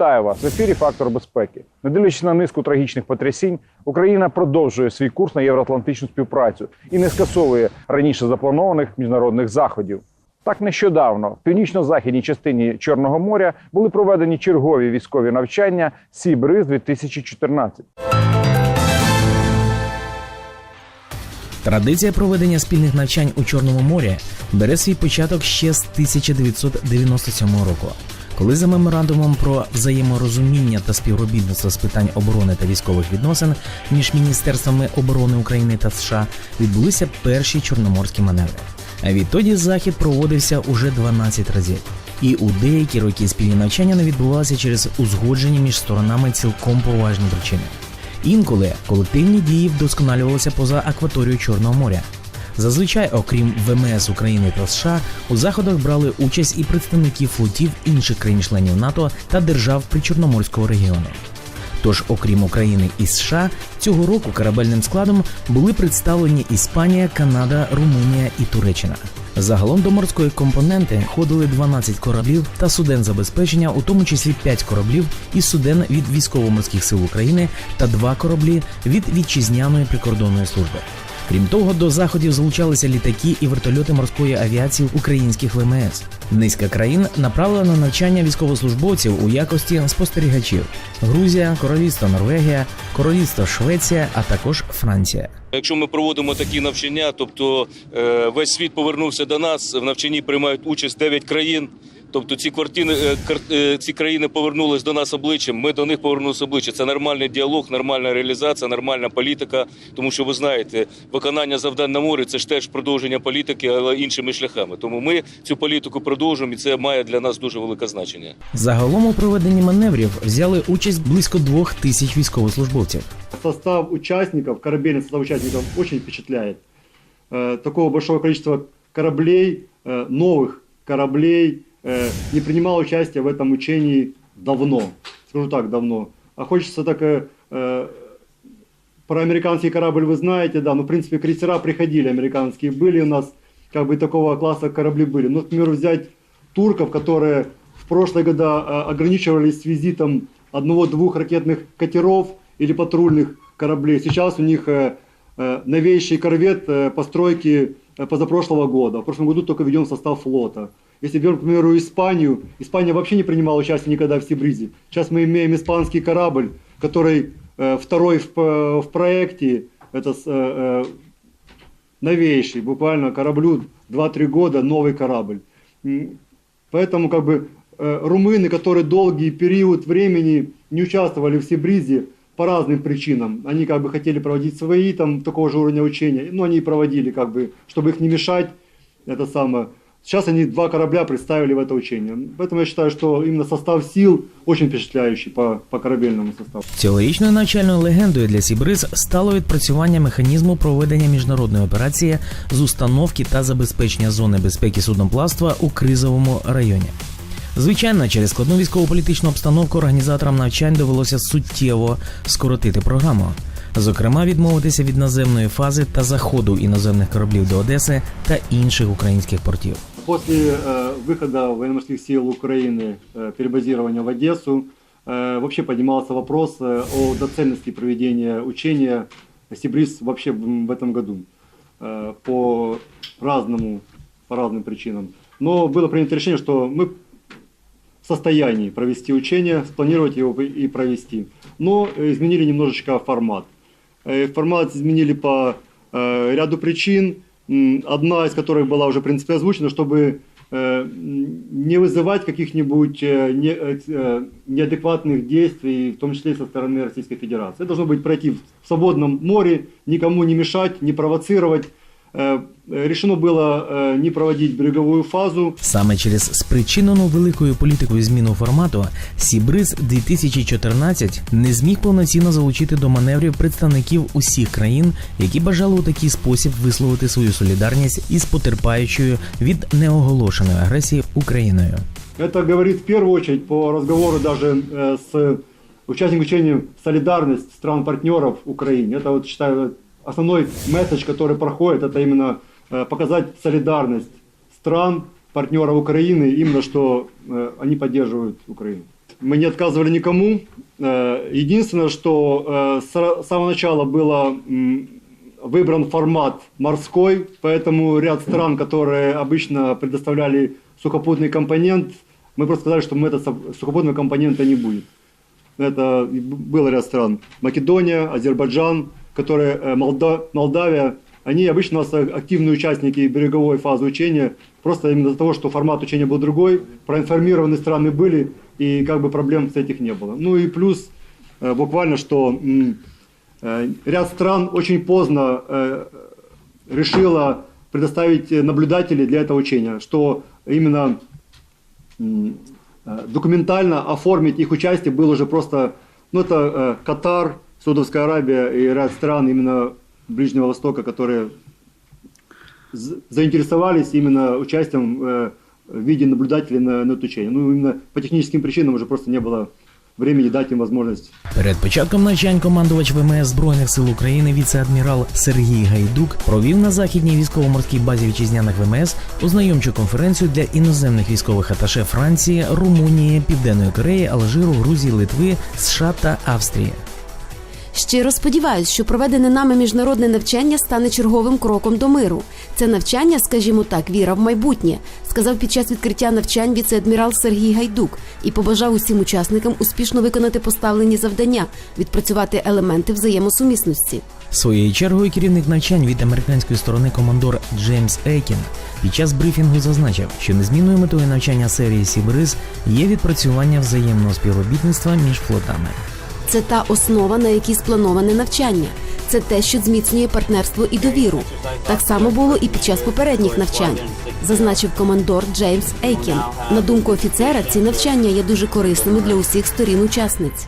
Вітаю вас в ефірі Фактор безпеки. Не дивлячись на низку трагічних потрясінь, Україна продовжує свій курс на євроатлантичну співпрацю і не скасовує раніше запланованих міжнародних заходів. Так нещодавно в північно-західній частині Чорного моря були проведені чергові військові навчання Сібриз 2014 Традиція проведення спільних навчань у Чорному морі бере свій початок ще з 1997 року, коли за меморандумом про взаєморозуміння та співробітництво з питань оборони та військових відносин між міністерствами оборони України та США відбулися перші чорноморські маневри. А відтоді захід проводився уже 12 разів. І у деякі роки спільні навчання не відбувалися через узгоджені між сторонами цілком поважні причини. Інколи колективні дії вдосконалювалися поза акваторією Чорного моря. Зазвичай, окрім ВМС України та США, у заходах брали участь і представники флотів інших країн-членів НАТО та держав Причорноморського регіону. Тож, окрім України і США, цього року корабельним складом були представлені Іспанія, Канада, Румунія і Туреччина. Загалом до морської компоненти входили 12 кораблів та суден забезпечення, у тому числі 5 кораблів і суден від військово-морських сил України та 2 кораблі від вітчизняної прикордонної служби. Крім того, до заходів залучалися літаки і вертольоти морської авіації українських ВМС. Низка країн направила на навчання військовослужбовців у якості спостерігачів: Грузія, Королівство Норвегія, Королівство Швеція, а також Франція. Якщо ми проводимо такі навчання, тобто е, весь світ повернувся до нас. В навчанні приймають участь 9 країн. Тобто ці квартири, е, кар- е, ці країни повернулись до нас обличчям. Ми до них повернулися обличчям. Це нормальний діалог, нормальна реалізація, нормальна політика. Тому що ви знаєте, виконання завдань на морі це ж теж продовження політики, але іншими шляхами. Тому ми цю політику продовжуємо, і це має для нас дуже велике значення. Загалом у проведенні маневрів взяли участь близько двох тисяч військовослужбовців. Состав участников, корабельный состав участников очень впечатляет. Э, Такого большого количества кораблей, э, новых кораблей, э, Не принимал участие в этом учении давно. Скажу так, давно. А хочется так... э, э, Про американский корабль вы знаете, да, ну, в принципе, крейсера приходили американские, были у нас, как бы, такого класса корабли были. Ну, например, взять турков, которые в прошлые года э, ограничивались визитом одного-двух ракетных катеров или патрульных кораблей. Сейчас у них э, э, новейший корвет э, постройки э, позапрошлого года. В прошлом году только введен в состав флота. Если берем, к примеру, Испанию, Испания вообще не принимала участие никогда в Сибризе. Сейчас мы имеем испанский корабль, который э, второй в, п- в проекте, это э, э, новейший, буквально кораблю 2-3 года, новый корабль. Поэтому как бы э, румыны, которые долгий период времени не участвовали в Сибризе по разным причинам, они как бы хотели проводить свои там такого же уровня учения, но они и проводили как бы, чтобы их не мешать, это самое. Сейчас они два корабля представили в это учение. Поэтому я считаю, что именно состав сил очень впечатляющий по, по корабельному составу. Цьогорічною навчальною легендою для Сібриз стало відпрацювання механізму проведення міжнародної операції з установки та забезпечення зони безпеки судноплавства у кризовому районі. Звичайно, через складну військово-політичну обстановку організаторам навчань довелося суттєво скоротити програму. Зокрема, відмовитися від наземної фази та заходу іноземних кораблів до Одеси та інших українських портів. После э, выхода военно-морских сил Украины, э, перебазирования в Одессу, э, вообще поднимался вопрос о доцельности проведения учения Сибриз вообще в, этом году по разному, по разным причинам. Но было принято решение, что мы в состоянии провести учение, спланировать его и провести. Но изменили немножечко формат. Формат изменили по ряду причин, одна из которых была уже в принципе озвучена, чтобы э, не вызывать каких-нибудь э, э, неадекватных действий, в том числе со стороны Российской Федерации. Это должно быть пройти в свободном море, никому не мешать, не провоцировать. Э, э, Решено было э, не проводить береговую фазу, Саме через спричинену великою політикою зміну формату Сібриз 2014 не зміг повноцінно залучити до маневрів представників усіх країн, які бажали у такий спосіб висловити свою солідарність із потерпаючою від неоголошеної агресії Україною. Это говорит в первую очередь по разговору даже э, с участником учения солидарность стран-партнеров Украине. Это вот считаю основной месседж, который проходит, это именно э, показать солидарность стран, партнеров Украины, именно что э, они поддерживают Украину. мы не отказывали никому. Э, Единственное, что э, с ра- самого начала было м, выбран формат морской, поэтому ряд стран, которые обычно предоставляли сухопутный компонент, мы просто сказали, что мы это со- сухопутного компонента не будет. Это и б- был ряд стран. Македония, Азербайджан, которые, э, Молда- Молдавия, они обычно у нас активные участники береговой фазы учения, просто именно из-за того, что формат учения был другой, проинформированы страны были, и как бы проблем с этих не было. Ну и плюс э, буквально, что э, ряд стран очень поздно решила предоставить наблюдателей для этого учения, что именно документально оформить их участие было уже просто, ну это Катар, Саудовская Аравия и ряд стран именно Ближнего Востока, которые з- заинтересовались именно участием э, в виде наблюдателей на, на это учение. Ну именно по техническим причинам уже просто не было времени дать им возможность Перед початком навчань командувач ВМС Збройних сил України віце-адмірал Сергій Гайдук провів на західній військово-морській базі вітчизняних ВМС ознайомчу конференцію для іноземних військових аташе Франції, Румунії, Південної Кореї, Алжиру, Грузії, Литви, США та Австрії. Щиро сподіваюсь, що проведене нами міжнародне навчання стане черговим кроком до миру. Це навчання, скажімо так, віра в майбутнє, сказав під час відкриття навчань віце-адмірал Сергій Гайдук і побажав усім учасникам успішно виконати поставлені завдання, відпрацювати елементи взаємосумісності. Своєю чергою керівник навчань від американської сторони командор Джеймс Ейкін під час брифінгу зазначив, що незмінною метою навчання серії Сібриз є відпрацювання взаємного співробітництва між флотами. Це та основа, на якій сплановане навчання. Це те, що зміцнює партнерство і довіру. Так само було і під час попередніх навчань, зазначив командор Джеймс Ейкін. На думку офіцера, ці навчання є дуже корисними для усіх сторін-учасниць.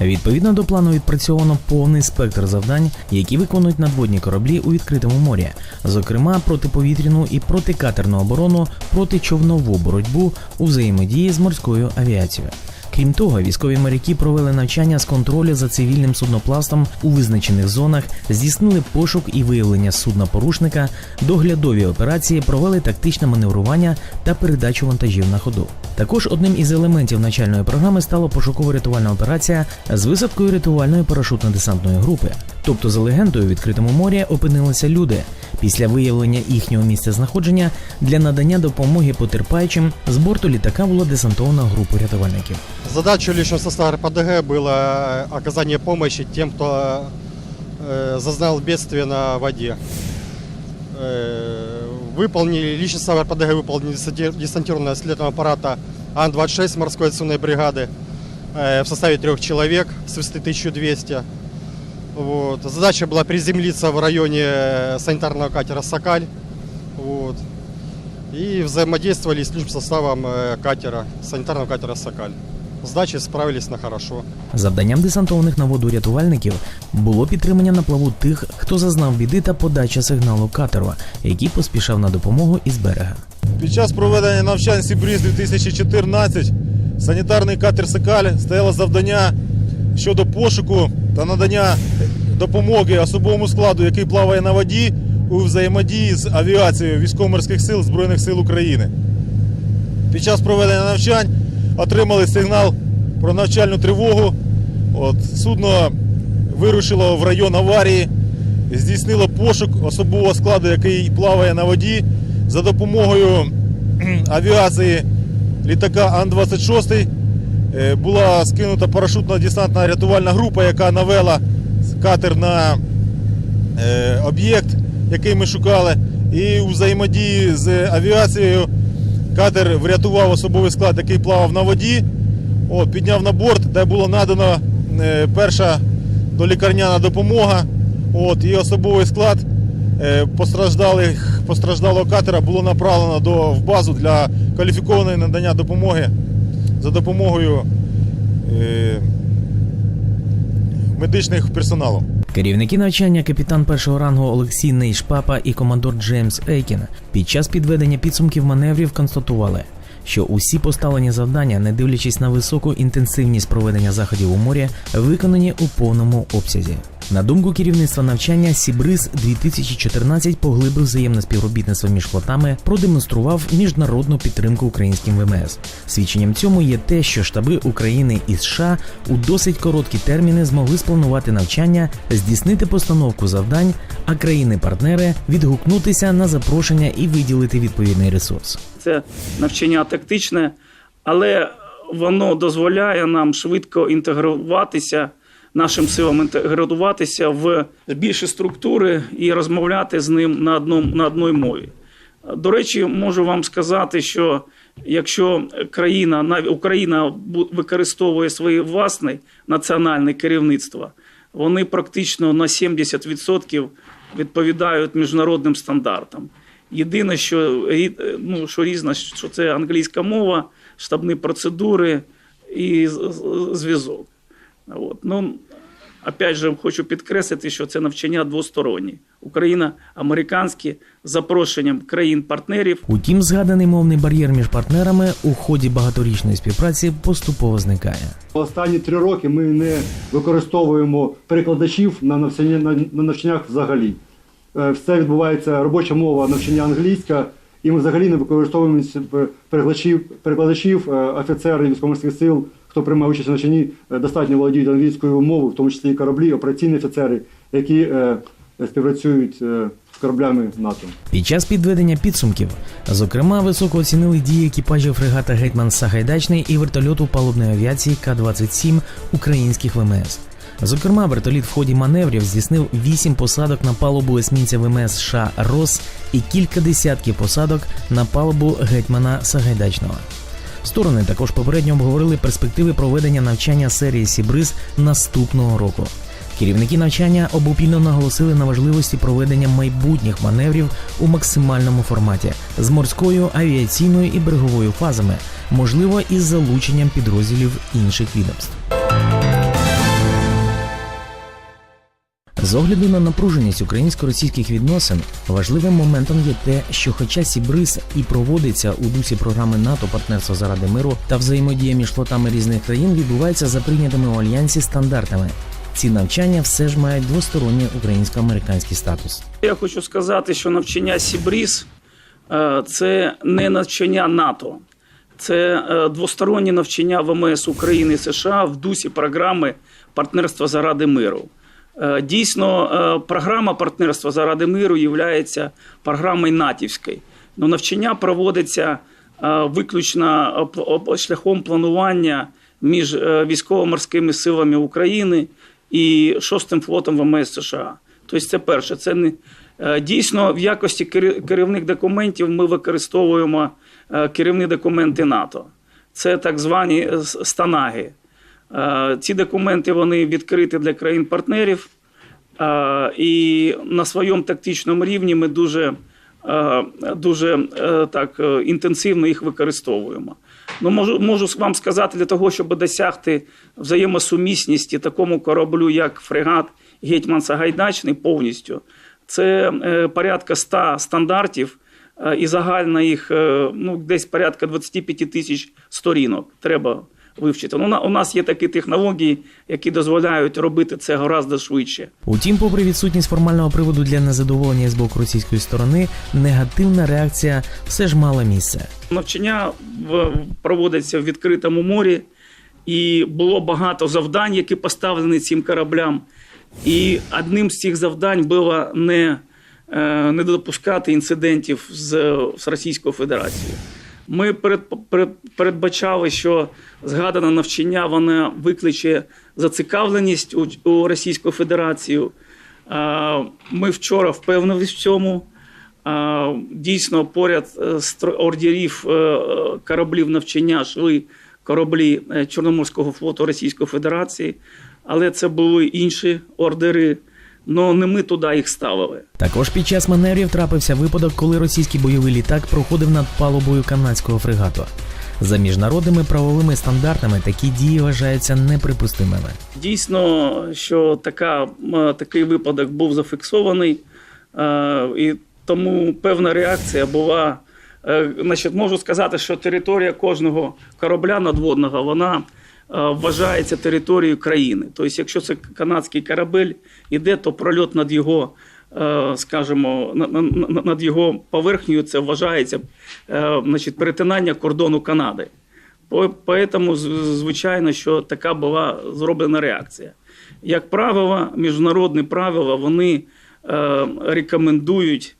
Відповідно до плану відпрацьовано повний спектр завдань, які виконують надводні кораблі у відкритому морі, зокрема протиповітряну і протикатерну оборону, протичовнову боротьбу у взаємодії з морською авіацією. Крім того, військові моряки провели навчання з контролю за цивільним суднопластом у визначених зонах, здійснили пошук і виявлення судна порушника, доглядові операції, провели тактичне маневрування та передачу вантажів на ходу. Також одним із елементів навчальної програми стала пошуково-рятувальна операція з висадкою рятувальної парашутно-десантної групи. Тобто, за легендою, в відкритому морі опинилися люди. Після виявлення їхнього місця знаходження для надання допомоги потерпаючим з борту літака була десантована група рятувальників. Задача личного состава РПДГ было э, оказание помощи тем, кто э, зазнал бедствие на воде. Э, выполнили, личный состав РПДГ выполнил десанти- десантированного следственного аппарата Ан-26 морской акционной бригады в составе трех человек с высоты 1200. Вот. Задача была приземлиться в районе санитарного катера «Сокаль». Вот. И взаимодействовали с личным составом катера, санитарного катера «Сокаль». С дачей справились на хорошо. Завданням десантованих на воду рятувальників було підтримання на плаву тих, хто зазнав біди та подача сигналу катеру, який поспішав на допомогу із берега. Під час проведення навчань Сібріз 2014 санітарний катер Секаль стояло завдання щодо пошуку та надання допомоги особовому складу, який плаває на воді у взаємодії з авіацією військово-морських сил Збройних сил України. Під час проведення навчань отримали сигнал про навчальну тривогу. От, судно вирушило в район аварії, здійснило пошук особового складу, який плаває на воді за допомогою авіації літака Ан-26 е, була скинута парашутно-десантна рятувальна група, яка навела катер на е, об'єкт, який ми шукали. І у взаємодії з авіацією катер врятував особовий склад, який плавав на воді. От, підняв на борт, де було надано е, перша долікарняна допомога. От, і особовий склад е, постраждалого катера було направлено до, в базу для кваліфікованої надання допомоги за допомогою е, медичних персоналу. Керівники навчання капітан першого рангу Олексій Нейшпапа і командор Джеймс Ейкін під час підведення підсумків маневрів констатували, що усі поставлені завдання, не дивлячись на високу інтенсивність проведення заходів у морі, виконані у повному обсязі. На думку керівництва навчання, Сібриз 2014 поглибив взаємне співробітництво між флотами, продемонстрував міжнародну підтримку українським ВМС. Свідченням цьому є те, що штаби України і США у досить короткі терміни змогли спланувати навчання, здійснити постановку завдань, а країни-партнери відгукнутися на запрошення і виділити відповідний ресурс. це навчання тактичне, але воно дозволяє нам швидко інтегруватися, нашим силам інтегруватися в більші структури і розмовляти з ним на, одному, на одній мові. До речі, можу вам сказати, що якщо країна, Україна використовує своє власне національне керівництво, вони практично на 70% відповідають міжнародним стандартам. Єдине, що, ну, що різне, що це англійська мова, штабні процедури і зв'язок. От. Ну, опять же, хочу підкреслити, що це навчання двосторонні. Україна, американські, з запрошенням країн-партнерів. Утім, згаданий мовний бар'єр між партнерами у ході багаторічної співпраці поступово зникає. Останні три роки ми не використовуємо перекладачів на навчання на, на навчаннях взагалі. Е, Все відбувається робоча мова навчання англійська, і ми взагалі не використовуємо перекладачів, перекладачів, е, офіцери військово-морських сил, хто приймає участь у навчанні, е, достатньо володіють англійською мовою, в тому числі і кораблі, операційні офіцери, які е, співпрацюють е, з кораблями НАТО. Під час підведення підсумків, зокрема, високо оцінили дії екіпажів фрегата Гетьман Сагайдачний і вертольоту палубної авіації К-27 українських ВМС. Зокрема, вертоліт в ході маневрів здійснив 8 посадок на палубу есмінця ВМС США Рос і кілька десятків посадок на палубу гетьмана Сагайдачного. Сторони також попередньо обговорили перспективи проведення навчання серії Сібриз наступного року. Керівники навчання обопільно наголосили на важливості проведення майбутніх маневрів у максимальному форматі з морською, авіаційною і береговою фазами, можливо, із залученням підрозділів інших відомств. З огляду на напруженість українсько-російських відносин важливим моментом є те, що хоча Сібриз і проводиться у дусі програми НАТО партнерство заради миру та взаємодія між флотами різних країн відбувається за прийнятими у альянсі стандартами. Ці навчання все ж мають двосторонній українсько-американський статус. Я хочу сказати, що навчання Сібріз е, це не навчання НАТО, це е, двостороннє навчання ВМС України і США в дусі програми партнерства заради миру. Е, Дійсно, е, програма партнерства заради миру є програмою натівською. Но навчання проводиться е, виключно шляхом планування між військово-морськими силами України і шостим флотом ВМС США. Тобто, це перше. Це не дійсно в якості керівних документів ми використовуємо керівні документи НАТО. Це так звані станаги. Е, Ці документи вони відкриті для країн-партнерів, Е, і на своєму тактичному рівні ми дуже, е, дуже так інтенсивно їх використовуємо. Ну, можу, можу вам сказати, для того, щоб досягти взаємосумісності такому кораблю, як фрегат Гетьман Сагайдачний, повністю, це порядка 100 стандартів, і загальна їх ну, десь порядка 25 тисяч сторінок треба вивчити. Ну, у нас є такі технології, які дозволяють робити це гораздо швидше. Утім, попри відсутність формального приводу для незадоволення з боку російської сторони, негативна реакція все ж мала місце. Навчання проводиться в відкритому морі, і було багато завдань, які поставлені цим кораблям. І одним з цих завдань було не, е, не допускати інцидентів з, з Російською Федерацією. Ми перед, перед, передбачали, що згадане навчання воно викличе зацікавленість у, Російську Федерацію. Ми вчора впевнились в цьому. Дійсно, поряд е, з ордерів е, кораблів навчання йшли кораблі е, Чорноморського флоту Російської Федерації, але це були інші ордери, але не ми туди їх ставили. Також під час маневрів трапився випадок, коли російський бойовий літак проходив над палубою канадського фрегату. За міжнародними правовими стандартами такі дії вважаються неприпустимими. Дійсно, що така, м, такий випадок був зафіксований, е, і тому певна реакція була. е, Значить, можу сказати, що територія кожного корабля надводного вона вважається територією країни. Тобто, якщо це канадський корабель іде, то прольот над його, е, скажімо, на- на- на- над його поверхнею це вважається е, значить, перетинання кордону Канади. Поэтому, звичайно, що така була зроблена реакція. Як правило, міжнародні правила вони е, рекомендують е,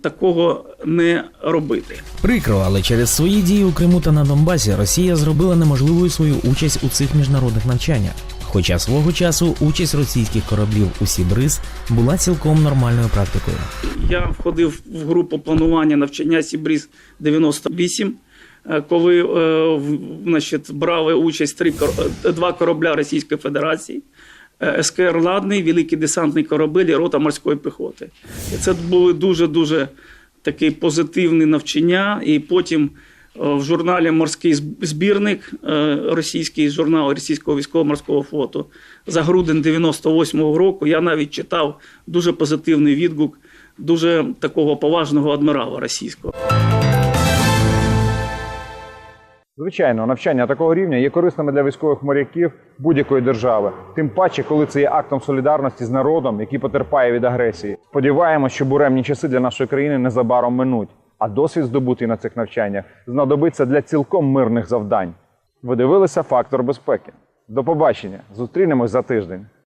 такого не робити. Прикро, але через свої дії у Криму та на Донбасі Росія зробила неможливою свою участь у цих міжнародних навчаннях. Хоча свого часу участь російських кораблів у Сібриз була цілком нормальною практикою. Я входив в групу планування навчання Сібріз 98, е, коли е, значить, брали участь три, е, два корабля Російської Федерації. Е, СКР Ладний, великий десантний корабель і рота морської піхоти. І це були дуже-дуже такі позитивні навчання. І потім е, в журналі Морський збірник, е, російський журнал російського військово-морського флоту за грудень 98-го року я навіть читав дуже позитивний відгук дуже такого поважного адмірала російського. Звичайно, навчання такого рівня є корисними для військових моряків будь-якої держави, тим паче, коли це є актом солідарності з народом, який потерпає від агресії. Сподіваємось, що буремні часи для нашої країни незабаром минуть, а досвід здобутий на цих навчаннях знадобиться для цілком мирних завдань. Ви дивилися фактор безпеки. До побачення. Зустрінемось за тиждень.